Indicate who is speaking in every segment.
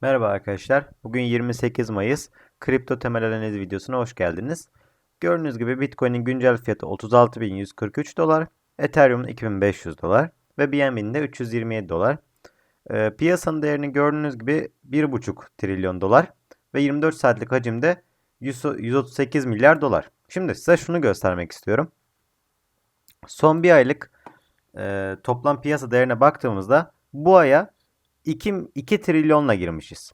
Speaker 1: Merhaba arkadaşlar. Bugün 28 Mayıs. Kripto temel analiz videosuna hoş geldiniz. Gördüğünüz gibi Bitcoin'in güncel fiyatı 36.143 dolar, Ethereum'un 2500 dolar ve BNB'nin de 327 dolar. Ee, piyasanın değerini gördüğünüz gibi 1,5 trilyon dolar ve 24 saatlik hacimde 100 138 milyar dolar. Şimdi size şunu göstermek istiyorum. Son bir aylık e, toplam piyasa değerine baktığımızda bu aya 2, 2 trilyonla girmişiz.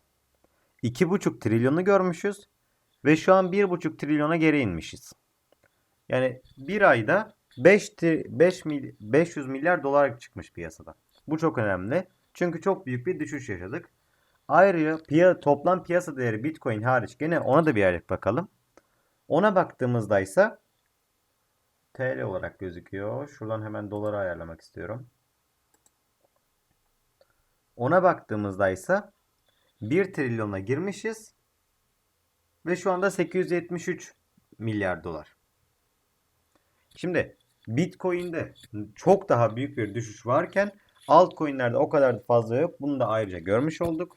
Speaker 1: 2,5 trilyonu görmüşüz ve şu an 1,5 trilyona geri inmişiz. Yani bir ayda 5, tri- 5 mil, 500 milyar dolar çıkmış piyasadan. Bu çok önemli. Çünkü çok büyük bir düşüş yaşadık. Ayrıca piya, toplam piyasa değeri Bitcoin hariç gene ona da bir aylık bakalım. Ona baktığımızda ise TL olarak gözüküyor. Şuradan hemen dolara ayarlamak istiyorum. Ona baktığımızda ise 1 trilyona girmişiz ve şu anda 873 milyar dolar. Şimdi Bitcoin'de çok daha büyük bir düşüş varken altcoin'lerde o kadar da fazla yok. Bunu da ayrıca görmüş olduk.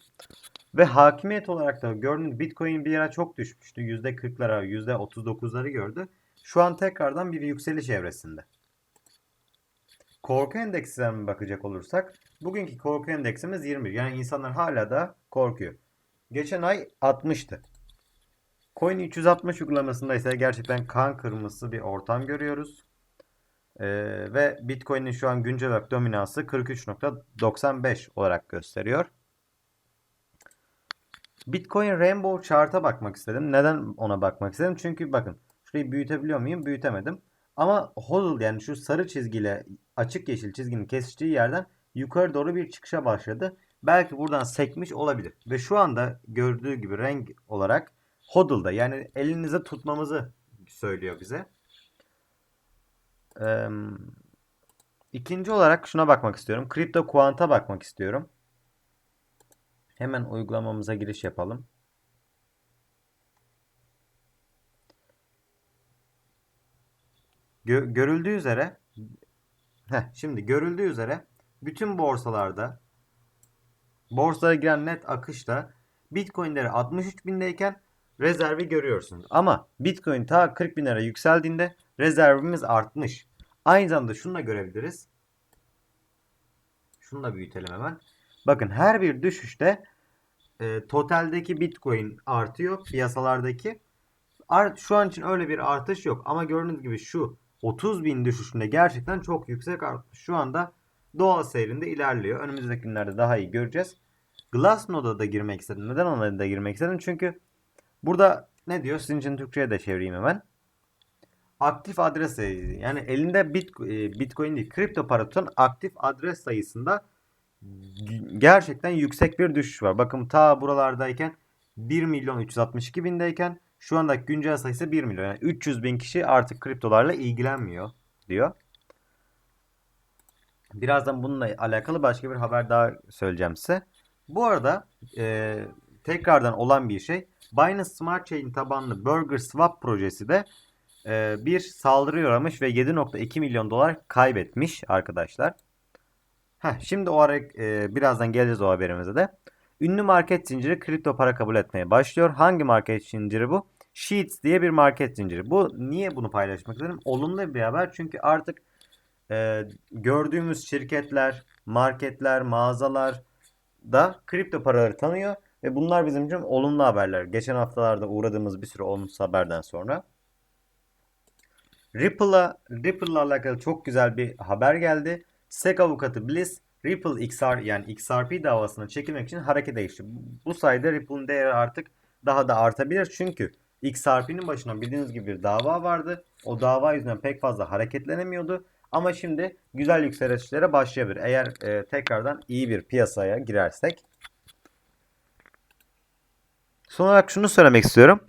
Speaker 1: Ve hakimiyet olarak da gördüğünüz Bitcoin bir ara çok düşmüştü. %40'lara, %39'ları gördü. Şu an tekrardan bir yükseliş evresinde. Korku endeksine bakacak olursak bugünkü korku endeksimiz 21. Yani insanlar hala da korkuyor. Geçen ay 60'tı. Coin 360 uygulamasında ise gerçekten kan kırmızısı bir ortam görüyoruz. Ee, ve Bitcoin'in şu an güncel olarak dominansı 43.95 olarak gösteriyor. Bitcoin Rainbow Chart'a bakmak istedim. Neden ona bakmak istedim? Çünkü bakın şurayı büyütebiliyor muyum? Büyütemedim. Ama hodl yani şu sarı çizgiyle açık yeşil çizginin kesiştiği yerden yukarı doğru bir çıkışa başladı. Belki buradan sekmiş olabilir. Ve şu anda gördüğü gibi renk olarak hodl'da yani elinize tutmamızı söylüyor bize. Ee, ikinci olarak şuna bakmak istiyorum. Crypto Quant'a bakmak istiyorum. Hemen uygulamamıza giriş yapalım. Gö- görüldüğü üzere heh, şimdi görüldüğü üzere bütün borsalarda borsaya giren net akışta Bitcoin'leri 63 bindeyken rezervi görüyorsunuz. Ama Bitcoin ta 40 bin lira yükseldiğinde rezervimiz artmış. Aynı zamanda şunu da görebiliriz. Şunu da büyütelim hemen. Bakın her bir düşüşte e, totaldeki Bitcoin artıyor piyasalardaki. Art, şu an için öyle bir artış yok. Ama gördüğünüz gibi şu 30 bin düşüşünde gerçekten çok yüksek artmış. Şu anda doğal seyrinde ilerliyor. Önümüzdeki günlerde daha iyi göreceğiz. Glassnode'a da girmek istedim. Neden ona da girmek istedim? Çünkü burada ne diyor? Sizin için Türkçe'ye de çevireyim hemen. Aktif adres sayısı. Yani elinde e, Bitcoin değil, kripto para tutan aktif adres sayısında gerçekten yüksek bir düşüş var. Bakın ta buralardayken 1 milyon 362 bindeyken şu andaki güncel sayısı 1 milyon. Yani 300 bin kişi artık kriptolarla ilgilenmiyor diyor. Birazdan bununla alakalı başka bir haber daha söyleyeceğim size. Bu arada e, tekrardan olan bir şey. Binance Smart Chain tabanlı Burger Swap projesi de e, bir saldırıya uğramış ve 7.2 milyon dolar kaybetmiş arkadaşlar. Heh, şimdi o ara e, birazdan geleceğiz o haberimize de. Ünlü market zinciri kripto para kabul etmeye başlıyor. Hangi market zinciri bu? Sheets diye bir market zinciri. Bu niye bunu paylaşmak istedim? Olumlu bir haber çünkü artık e, gördüğümüz şirketler, marketler, mağazalar da kripto paraları tanıyor ve bunlar bizim için olumlu haberler. Geçen haftalarda uğradığımız bir sürü olumsuz haberden sonra. Ripple'a Ripple'la alakalı çok güzel bir haber geldi. SEC avukatı Bliss Ripple XR yani XRP davasına çekilmek için harekete geçti. Bu sayede Ripple'ın değeri artık daha da artabilir. Çünkü XRP'nin başına bildiğiniz gibi bir dava vardı. O dava yüzünden pek fazla hareketlenemiyordu. Ama şimdi güzel yükselişlere başlayabilir. Eğer e, tekrardan iyi bir piyasaya girersek. Son olarak şunu söylemek istiyorum.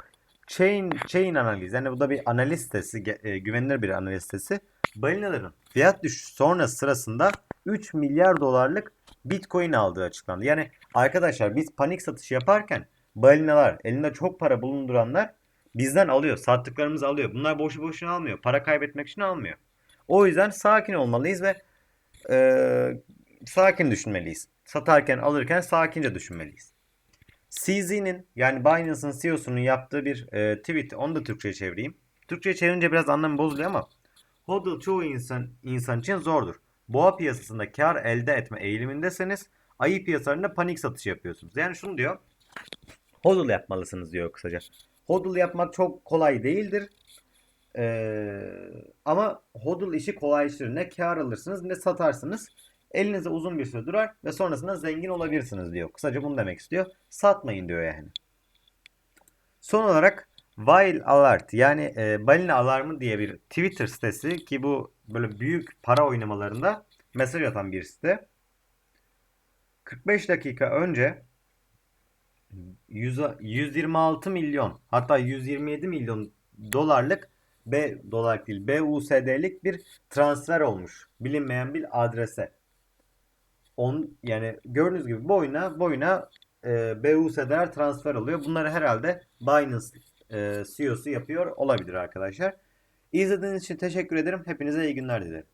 Speaker 1: Chain, chain analiz. Yani bu da bir analiz sitesi. e, güvenilir bir analiz sitesi. Balinaların fiyat düşüşü sonrası sırasında 3 milyar dolarlık Bitcoin aldığı açıklandı. Yani arkadaşlar biz panik satış yaparken balinalar elinde çok para bulunduranlar bizden alıyor. Sattıklarımızı alıyor. Bunlar boşu boşuna almıyor. Para kaybetmek için almıyor. O yüzden sakin olmalıyız ve e, sakin düşünmeliyiz. Satarken alırken sakince düşünmeliyiz. CZ'nin yani Binance'ın CEO'sunun yaptığı bir e, tweet. Onu da Türkçe'ye çevireyim. Türkçe'ye çevirince biraz anlamı bozuluyor ama hodl çoğu insan insan için zordur. Boğa piyasasında kar elde etme eğilimindeseniz ayı piyasalarında panik satış yapıyorsunuz. Yani şunu diyor. Hodl yapmalısınız diyor kısaca. Hodl yapmak çok kolay değildir. Ee, ama hodl işi kolaylaştırır. Ne kar alırsınız ne satarsınız. Elinizde uzun bir süre durar ve sonrasında zengin olabilirsiniz diyor. Kısaca bunu demek istiyor. Satmayın diyor yani. Son olarak While Alert yani e, balina alarmı diye bir Twitter sitesi ki bu böyle büyük para oynamalarında mesaj atan bir site. 45 dakika önce 100 126 milyon hatta 127 milyon dolarlık B dolar değil BUSD'lik bir transfer olmuş. Bilinmeyen bir adrese. On, yani gördüğünüz gibi boyuna boyuna e, BUSD'ler transfer oluyor. Bunları herhalde Binance e, CEO'su yapıyor olabilir arkadaşlar. İzlediğiniz için teşekkür ederim. Hepinize iyi günler dilerim.